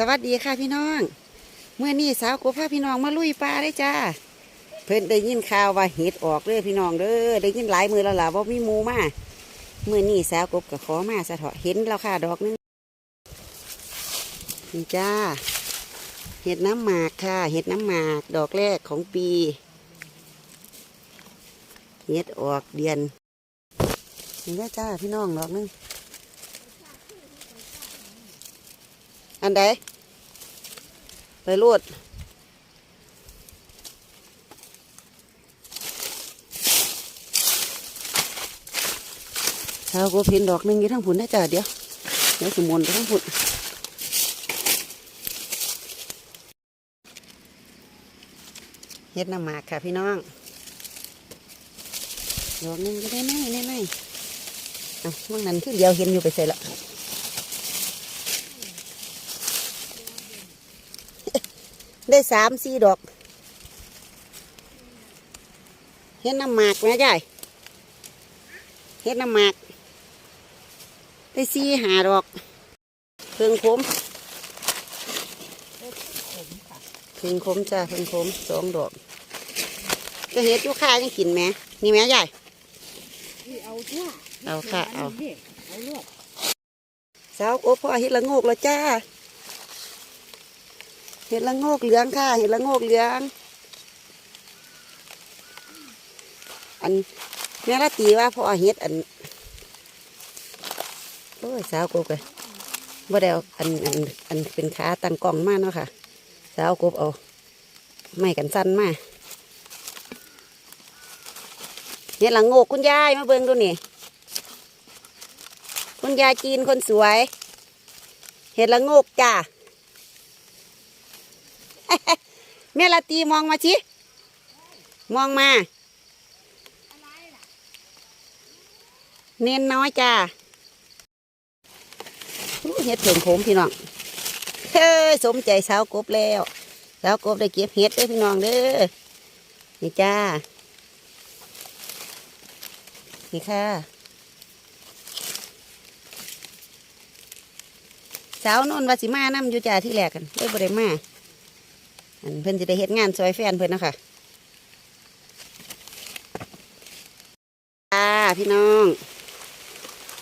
สวัสดีค่ะพี่น้อง เมื่อนี้สาวกูพาพี่น้องมาลุยปลาได้จ้า เพิ่นได้ยินข่าวว่าเห็ดออกเลยพี่น้องเด้อได้ยินหลายมือแล้วล่ะว่ามีมูมาเมื่อนี้สาวกบก็ขอมาสะเถาะเห็นแล้วค่ะดอกหนึงนี่จ้า เห็ดน้ำหมากค่ะ เห็ดน้ำหมากดอกแรกของปี เห็ดออกเดือนนี่จ้าพี่น้องดอกหนึง อันใดไปรูดเช้าก็เพินดอกหนึงยู่ทั้งผุนนะจ้ะเดียวเดี๋ยวสมุนทั้งผุนเฮ็ดน้ำหมากค่ะพี่น้องดอกหนึงก็ได้ไหมได้ไหมอะมันนั้นคือเดียวเห็นอยู่ไปใส่ละ ได้สามสี่ดอก เฮ็ดน้ำหมากนะยายเฮ็ดน้ำหมาก ได้สี่หาดอกเพิ่งคมเพิ่งคมจ้าเพิ่งคมสองดอกก็เฮ็ดอยู่ค่ายังกินไหมนี่ไหมยายเอาทั่วเอาค่ะเอาเอาลวกสาวโอ้พ่อเฮ็ดละโงกแล้วจ้า เห็ดละโงกเหลืองค่ะ เห็ดละโงกเหลือง อันแม่ละตีว่าพ่อเห็ดอันโอ้ยสาวกบเลยบ่ได้เอาอันอันอันเป็นขาตั้งกล้องมาเนาะค่ะ สาวกบเอาไม่กันสั้นมาเห็ดละโงกคุณยายมาเบิ่งดูนี่คุณยายจีนคนสวย เห็ดละโงกจ้า แม่ละตีมองมาชิมองมาเน้นน้อยจ้าเห็ดเผิงผมพี่น้องเฮ้ยสมใจสาวกบแล้วสาวกบได้เก็บเห็ดเด้อพี่น้องเด้อนี่จ้านี่ค่ะสาวนนท์วาสิมานํอยู่จ้าที่แรกกันเลยบ่ได้มา อันเพิ่นจะได้เฮ็ดงานซอยแฟนเพิ่นเนาะคะค่ะพี่น้อง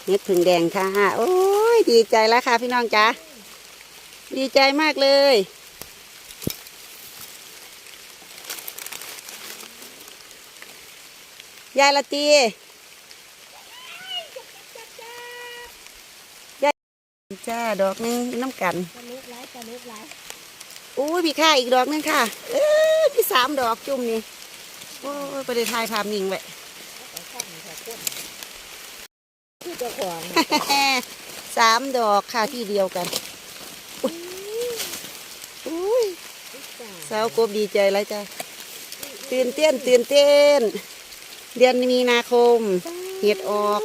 เม็ดผึ่งแดงค่ะ โอ้ยดีใจแล้วค่ะ พี่น้องจ้าดีใจมากเลยยายละตียายจ้าดอกนึงน้ำกันตะลุกไรตะลุกไร อู้ยพี่ค่าอีกดอกหนึงค่ะ เออพี่สามดอกจุ่มนี่ โอ้ยประเดี๋ยวทายภาพนิ่งไว้คือเจ้าของสามดอกค่ะที่เดียวกันอุ๊ยอุ้ยสาวกบดีใจแล้วจ้ะตื่นเต้นตื่นเต้น เดือนมีนาคม เห็ดออก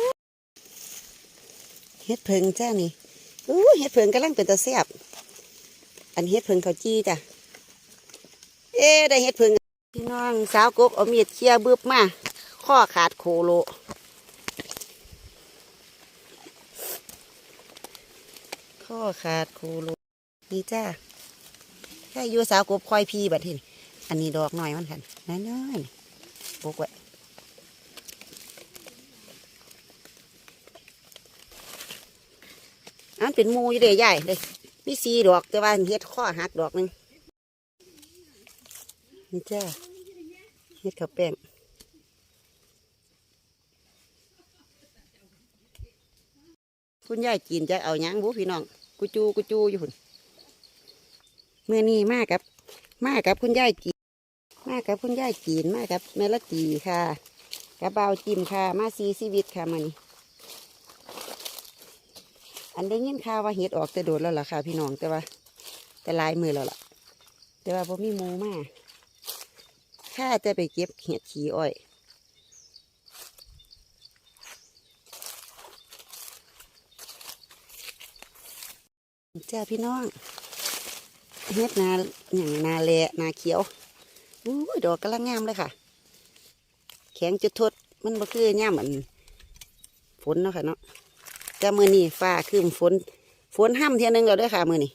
เห็ดเพิงจ้านี่อู้เห็ดเพิงกำลังเป็นตะเสียบ อันเห็ดเพิงเขาจี้จ้ะ เอ๊ได้เห็ดเพิงพี่น้องสาวกบเอามีดเคี่ยบึบมา ข้อขาดโคโลข้อขาดโคโลนี่จ้าแค่อยู่สาวกบคอยพีบัดทีนี่อันนี้ดอกหน่อยมันกันน้อยๆนี่ปกไว้อันเป็นมูอยู่เด้ใหญ่เลย มีสีดอกแต่ว่าเฮ็ดข้อหักดอกหนึงนี่จ้าเฮ็ดข้าวแป้งคุณยายจีนจะเอาหยังบุพี่น้องกูจูกูจูอยู่หุ่นเมื่อนี้มากับมากับคุณยายจีนมากับคุณยายจีนมากับแม่ละตีค่ะกับเบาจิมค่ะ มาซีชีวิตค่ะมานี่ อันได้ยินข่าวว่าเห็ดออกแต่โดดแล้วล่ะค่ะ พี่น้องแต่ว่า แต่ลายมือแล้วล่ะ แต่ว่าพอมีมูมาข้าจะไปเก็บเห็ดขี้อ้อยเจ้าพี่น้องเฮ็ดนาอย่างนาแลนาเขียวอู้ดอกกำลังงามเลยค่ะ แข็งจุดทดมันบ่คือย่ามอันฝนเนาะค่ะเนาะ แต่มือนี้ฟ้าคืมฝนฝนห้ำเทียหนึงแล้วเด้วยค่ะมือนี้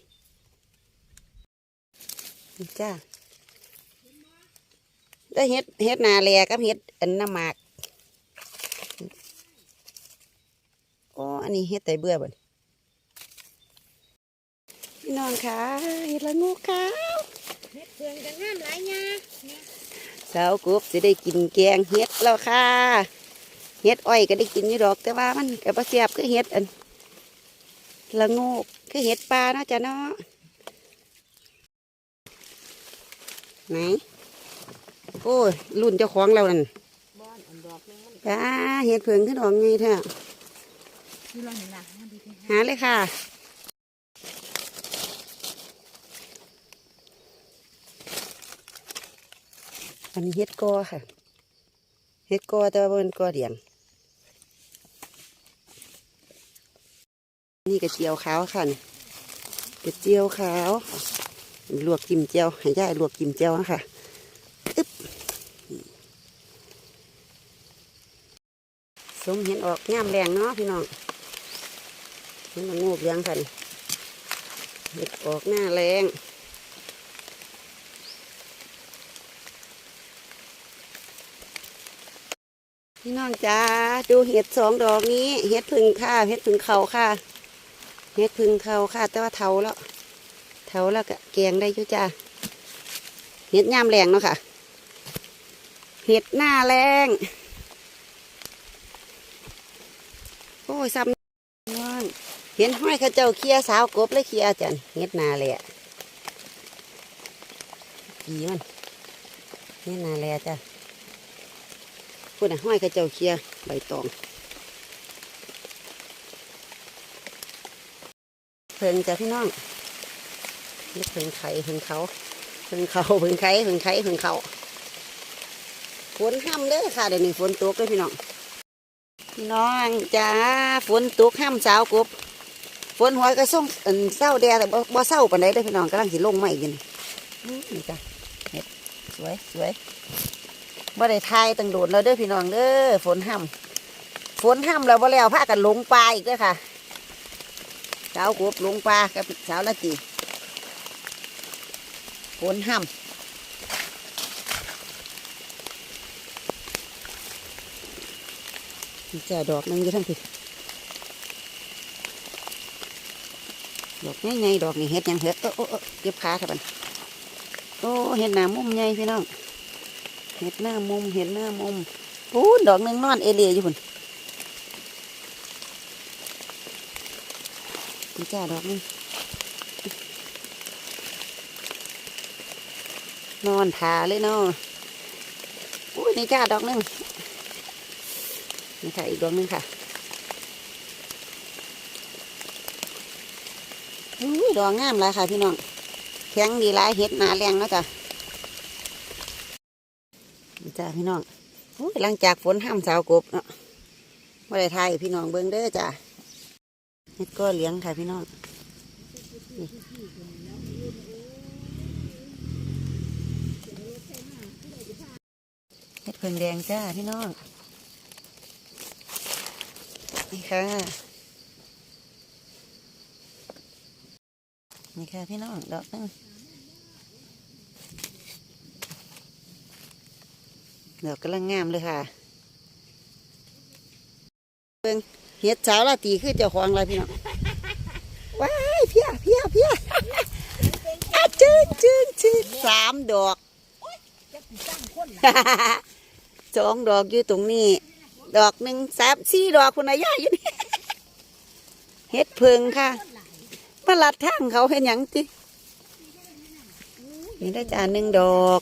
นี่จ้าได้เฮ็ดเฮ็ดนาแลกับเฮ็ดอันน้ำหมากโอ้อันนี้เฮ็ดไตเบื่อบ่นพี่น้องค่ะเฮ็ดละงูขาวเฮ็ดเพื่อนกันงามหลายยาสาวกบจะได้กินแกงเฮ็ดแล้วค่ะ เฮ็ดอ้อยก็ได้กินอยู่ดอกแต่ว่ามันก็บ่แซ่บคือเฮ็ดอันละโงกคือเฮ็ดปลาเนาะจ้ะเนาะไหนโอ้ยรุ่นเจ้าของเรานั่นบ้อนอันจ้าเฮ็ดเพิงขึ้นออกไงเถอะหาเลยค่ะอันนี้เฮ็ดกอค่ะเฮ็ดกอแต่ว่าเป็นกอเดียง นี่กระเจียวขาวค่ะนี่กระเจียวขาวลวกกิมเจียวให้ย่ายลวกกิมเจียวนะคะอึ๊บสมเห็นออกงามแรงเนาะพี่น้องมันงูเลี้ยงค่ะนี่เห็ดออกหน้าแรงพี่น้องจ้าดูเห็ดสองดอกนี้ เห็ดพึ่งค่ะ เห็ดพึ่งเขาค่ะ เฮ็ดพึ่งเขาค่ะ แต่ว่าเทาแล้วเทาแล้วก็แกงได้ยู่จ้าเฮ็ดย่ามแรงเนาะค่ะเห็ดหน้าแรงโอ้ยซ้ำว่างเห็นห้อยข้าเจ้าเคียสาวกบเลยเคียจันเฮ็ดหนาเลยอะกี่มันเฮ็ดหนาแลจ้ะพูดนะห้อยข้าเจ้าเคียใบตอง พิ่งจ้ะพี่น้องเพิ่งไข่เพิ่งเขาเพิ่งเขาเพิ่งไข่เพิ่งไข่เพิ่งเขาฝนห้ำเลยค่ะเดี๋ยวนี้ฝนตกเลยพี่น้องพี่น้องจ้าฝนตกห้ำสาวกบฝนหอยก็ส่งเศร้าแดดแต่บ่เศร้าปานใดเด้อพี่น้องกำลังสิลงใหม่กันนี่จ้ะเห็ดสวยสวยบ่ได้ทายตั้งโดดแล้วเด้อพี่น้องเด้อฝนห้ำฝนห้ำแล้วบ่แล้วพากันลงปลาอีกเด้อค่ะ สาวกบลงปลากับสาวละจีฝนห้ำนี่จ้าดอกนึงอยู่ทั้งทีดอกไงๆดอกนี่เห็ดยังเห็ดโอ้โอ้โอ้เก็บขาครับันโอ้เห็ดหน้ามุมใหญ่พี่น้องเห็ดหน้ามุมเห็ดหน้ามุมปูนดอกนึงนอนเอเลียอยู่พุ่น จ้าดอกหนึงนอนทาเลยเนาะอุ้ยนี่จ้าดอกหนึงนี่ค่ะอีกดอกหนึงค่ะอุ้ยดอกงามหลยค่ะพี่น้องแข็งดีหลายเห็ดหนาแรงเนาะจ้ะนี่จ้าพี่น้องอุ้ยหลังจากฝนห้ามสาวกบเนาะว่ได้ทายพี่น้องเบิ่งเด้อจ้ะ เห็ดก็เลี้ยงค่ะพี่น้องเห็ดเพิ่งแดงจ้าพี่น้อง นี่ค่ะ นี่ค่ะพี่น้องดอกนึงดอกกำลังงามเลยค่ะเบิ่ง เห็ดสาวลาตีคือเจ้าของอะไรพี่น้องว้ายเพียเพียเพียอะจืดจืดจืดสามดอกสองดอกอยู่ตรงนี้ ดอกหนึ่งสามสี่ดอกคุณอาย่าอยู่นี่เฮ็ดเพิงค่ะมาลัดทางเขาเห็นหยังจินี่ได้จานหนึ่งดอก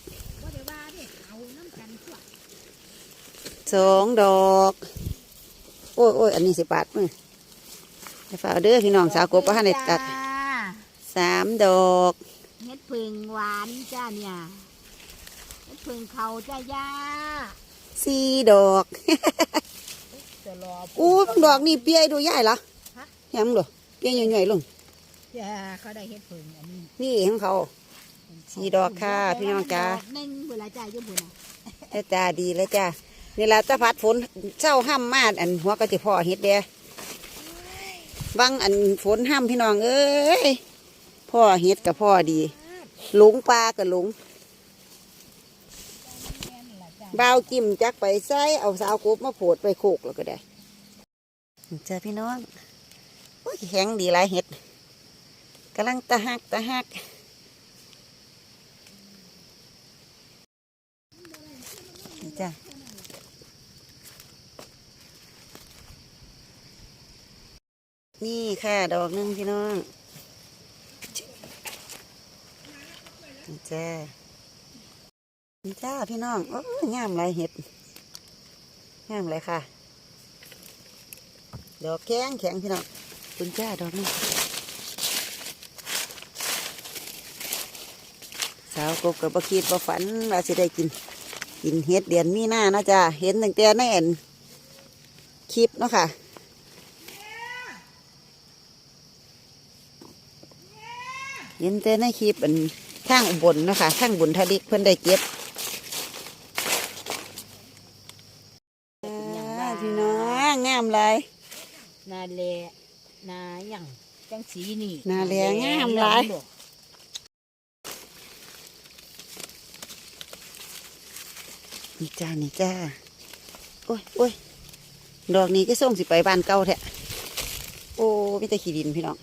สองดอก โอ้ยโอ้ยอันนี้สิบาทมือไปฝากเด้อพี่น้องสาวกบว่าให้ได้ตัดจ้าสามดอกเฮ็ดพึ่งหวานจ้าเนี่ยเฮ็ดพึ่งเขาจ้าย่าสี่ดอกจะรออู้ดอกนี่เปียดูใหญ่เหรอฮะยังดูเปียใหญ่ๆลงจ้าเขาได้เฮ็ดพึ่งอันนี้นี่ของเขาสี่ดอกค่ะพี่น้องจ้าดอกหนึ่งเวลาจ้าอยู่บุญน่ะแล้วจ้าดีแล้วจ้า นี่ละตะพัดฝนเศร้าห้ามมาอันหัวก็จะพ่อเฮ็ดเด้บังอันฝนห้ามพี่น้องเอ้ยพ่อเฮ็ดกับพ่อดี หลงปลากับหลงบ่าวจิ้มจักไปใส่เอาสาวกบมาโผดไปโคกแล้วก็ได้เจอพี่น้องโอ้ยแข็งดีหลายเห็ดกำลังตะหักตะหักนี่จ้ะ นี่ค่ะ ดอกหนึงพี่น้องนี่จ้านี่จ้าพี่น้องโอ้งามไรเห็ดงามไรค่ะ ดอกแข็งแข็งพี่น้องคุณจ้าดอกนี้สาวกบกับบคิดบฝันว่าสิได้กิน กินเห็ดเดือนมีหน้านะจ้าเห็นตั้งแต่ในแอนคลิปเนาะค่ะ เห็นแต่ในคลิปอันทางอุบลเนาะคะทางบุญทะลิกเพิ่นได้เก็บอ่าพี่น้องงามเลยนาแลนาหยังจังสีนี่นาแลงามหลายนี่จ้านี่จ้าโอ้ยโอ้ยดอกนี้ก็ส่งสิไปบ้านเก่าแท้โอ้มีแต่ขี้ดินพี่น้อง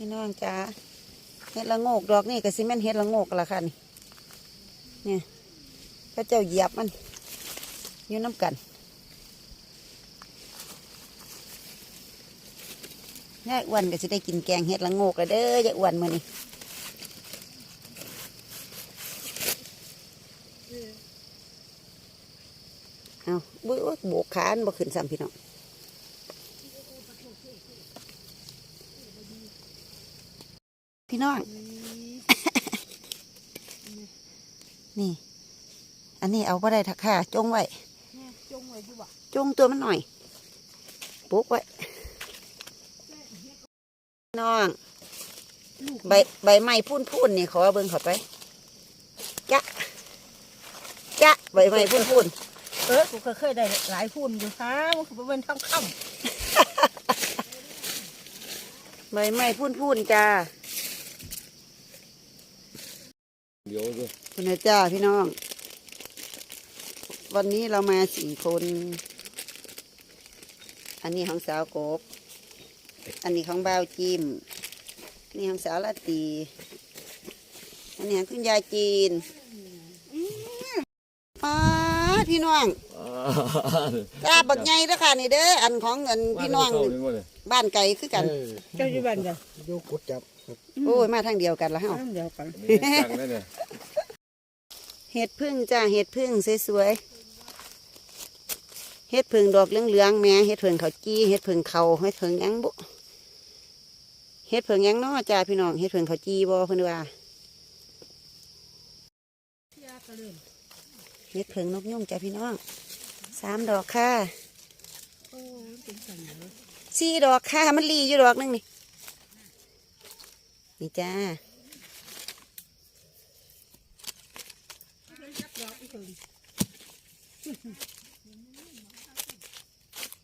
พี่น้องจ้าเห็ดละโงกดอกนี่ก็สิแม่นเห็ดละโงกละค่ะนี่เนี่ยพระเจ้าเหยียบมันอยู่น้ำกันยายอ้วนก็จะได้กินแกงเห็ดละโงกแล้วเด้อยายอ้วนมือนี้เอาบุ้ยโอ๊ยโบกขานบ่ขึ้นซ้ำพี่น้อง พี่น้อง นี่ อันนี้เอาไ่ได้ทักค่ะ จงไว้ จงไว้ดีบ่จงตัวมันหน่อยปุ๊กไว้ น้อง ใบใบไม้พุ่นพุ่นๆนี่ขอเบิ่งเขอไปจ๊ะจ๊ะใบไม้พุ่นพุ่นเออกูก็เคยได้หลายพุ่นอยู่ค่ะมันคือเป็นทองคๆใบไม้พุ่นพุ่นๆจ้า เดี๋ยวดู คุณนะจ้าพี่น้อง วันนี้เรามาสี่คน อันนี้ของสาวกบ อันนี้ของบ่าวจิมอันนี้ของสาวละตี อันนี้ของคุณยายจีนป้าดพี่น้องจ้าบักใหญ่เด้อค่ะนี่เด้ออันของเงินพี่น้องบ้านไก่คือกันำเจ้าอยู่บ้านจ้ะดูกุดจับโอ้ยมาทางเดียวกันละเฮาเดียวกัน นี่สั่งได้เนี่ย เห็ดพึ่งจ้าเห็ดพึ่งสวยๆเห็ดพึ่งดอกเหลืองๆแม่เห็ดพึ่งเขาจี้เห็ดพึ่งเขาเห็ดพึ่งยังบุเห็ดพึ่งยังนาะจ้าพี่น้องเห็ดพึ่งเขาจี้บ่เพิ่อนว่าเห็ดพึ่งนกยุ่งจ้าพี่น้องสามดอกค่ะสี่ดอกค่ะมันรีอยู่ดอกหนึงนี่นี่จ้า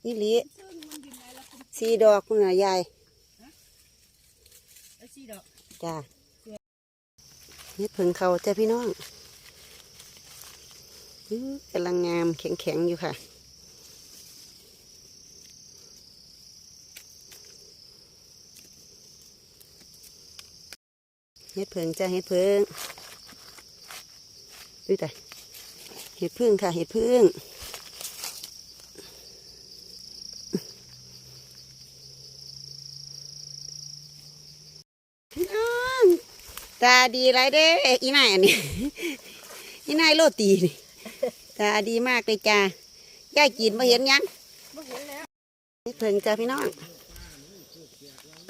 นี่ลิสีดอกคุณน่ะยายสี่ดอกจ้าเฮ็ดเพิ่งเขาจ้าพี่น้องอื้อกำลังงามแข็งๆอยู่ค่ะเฮ็ดเพิ่งจ้าเฮ็ดเพิ่งดูแต่ เฮ็ดพึ่งค่ะเฮ็ดพึ่งน้องตาดีไรเด้ออีนายอันนี้อีนายโรตีนี่ตาดีมากเลยจ้าย่ากินมาเห็นยังนี่เพิ่งจ้าพี่น้อง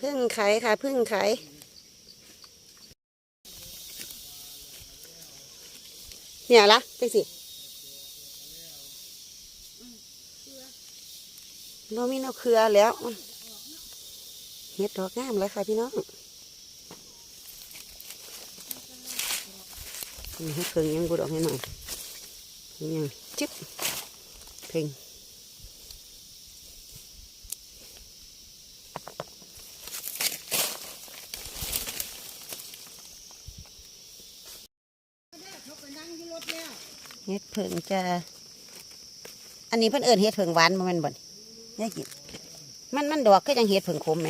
พิ่งไข่ค่ะพิ่งไข่เนี่ยละจังสิ เรามีนาเครือแล้วเห็ดดอกงามเลยค่ะพี่น้องเห็ดเพิ่งยังกูดอกให้หน่อยยังจิ๊บเพิ่งเฮ็ดเพิ่งจะ อันนี้เพิ่นเอิญเฮ็ดเพิ่งหวานมันเป็นบ่ ได้กินมันมันดอกก็ยังเฮ็ดเผิงขมไหม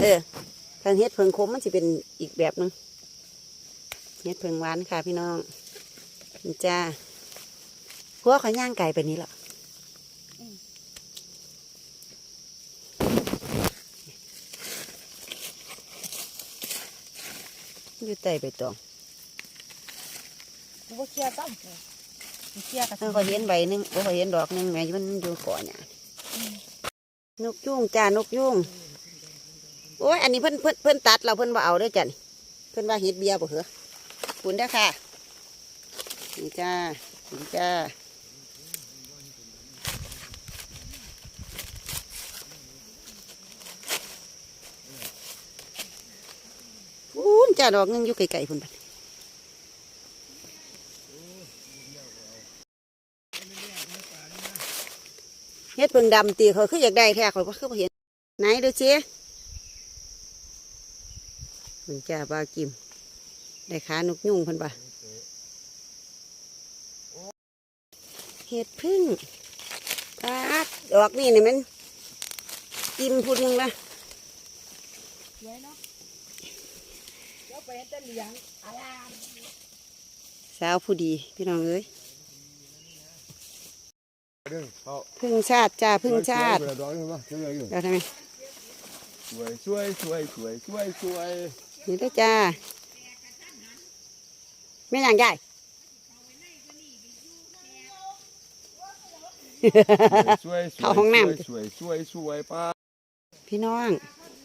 เออทางเฮ็ดเผิงขมมันสิเป็นอีกแบบหนึงเฮ็ดเผิงหวานค่ะพี่น้องจ้าหัวเขาย่างไก่ไปนี้หรออยู่ใต้ใบตอง บ่เชื่อต้องกูเชื่อกับถ้าเขาเห็นใบหนึงบ่เขาเห็นดอกหนึงแม่มันอยู่ก่อนเนี่ยนกยุงจ้านกยุงโอ้ยอันนี้เพิ่นเพิ่นเพิ่นตัดเราเพิ่นบ่เอาเด้อจ้ะนี่เพิ่นว่าเฮ็ดเบียร์บ่เหรอคุณเด้อค่ะนี่จ้านี่จ้าคุณจ้าดอกหนึงอยู่ไกลๆพุ่นบัด ฮ็ดเพิ่งดำตีเขาคืออยากได้แท้เขาก็คือเห็นไหนดูสิมันจ้าบากิม ได้ขานกยุ่งเพิ่นปะเห็ดพึ่งปาดดอกนี่นี่มันกิมพูดหนึงละสวยเนาะเดี๋ยวไปเห็นเหลียงอารามสาวผู้ดี พี่น้องเอ้ย พึ่งชาติจ้าพึ่งชาติเวลาดอกนี่มั้ยเชื่ออยู่เราทำไมสวยสวยสวยสวยสวยสวยนี่ด้วยจ้าไม่อย่างใหญ่สวยเข้าห้องน้ำสวยสวยสวยป้าพี่น้อง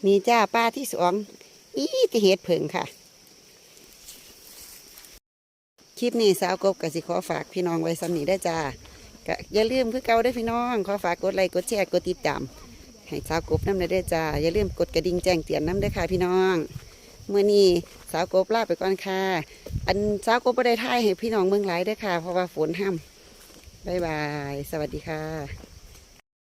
นี่จ้าป้าที่สองอีที่เห็ดเผิงค่ะ คลิปนี้สาวกบกสิขอฝากพี่น้องไว้สำนีได้อจ้า ก็อย่าลืมคือเก่าได้พี่น้อง ขอฝากกดไลค์กดแชร์กดติดตามให้สาวกบน้ำได้จ้าอย่าลืมกดกระดิ่งแจ้งเตือนน้ำได้ค่ะพี่น้องเมื่อนี้สาวกบลาไปก่อนค่ะ อันสาวกบไม่ได้ท่ายให้พี่น้องเมืองหลายได้ค่ะ เพราะว่าฝนห้ามบายบาย สวัสดีค่ะ